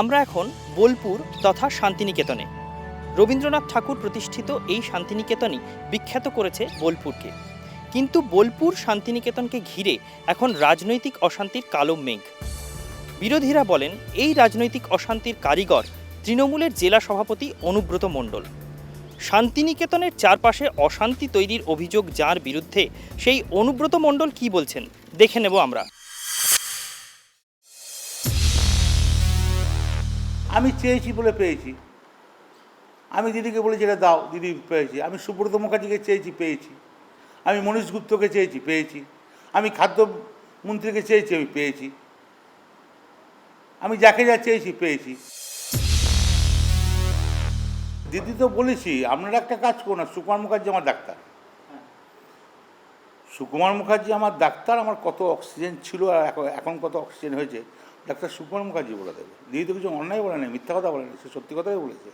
আমরা এখন বোলপুর তথা শান্তিনিকেতনে। রবীন্দ্রনাথ ঠাকুর প্রতিষ্ঠিত এই শান্তিনিকেতনই বিখ্যাত করেছে বোলপুরকে। কিন্তু বোলপুর শান্তিনিকেতনকে ঘিরে এখন রাজনৈতিক অশান্তির কালো মেঘ। বিরোধীরা বলেন, এই রাজনৈতিক অশান্তির কারিগর তৃণমূলের জেলা সভাপতি অনুব্রত মণ্ডল। শান্তিনিকেতনের চারপাশে অশান্তি তৈরির অভিযোগ যার বিরুদ্ধে সেই অনুব্রত মণ্ডল কি বলছেন, দেখে নেব আমরা। আমি চেয়েছি বলে পেয়েছি। আমি দিদিকে বলেছি, এটা দাও, দিদি পেয়েছি। আমি সুব্রত মুখার্জিকে চেয়েছি, পেয়েছি। আমি মনীষ গুপ্তকে চেয়েছি, পেয়েছি। আমি খাদ্য মন্ত্রীকে চেয়েছি, আমি পেয়েছি। আমি যাকে যা চেয়েছি, পেয়েছি। দিদি তো বলেছি, আপনারা একটা কাজ করুন না সুকুমার মুখার্জি আমার ডাক্তার। সুকুমার মুখার্জি আমার ডাক্তার, আমার কত অক্সিজেন ছিল আর এখন কত অক্সিজেন হয়েছে। ডাক্তার সুকুমার মুখার্জি বলে দেবে। দিদি তো কিছু অন্যায় বলে নেই, মিথ্যা কথা বলেনি সে সত্যি কথাই বলেছে।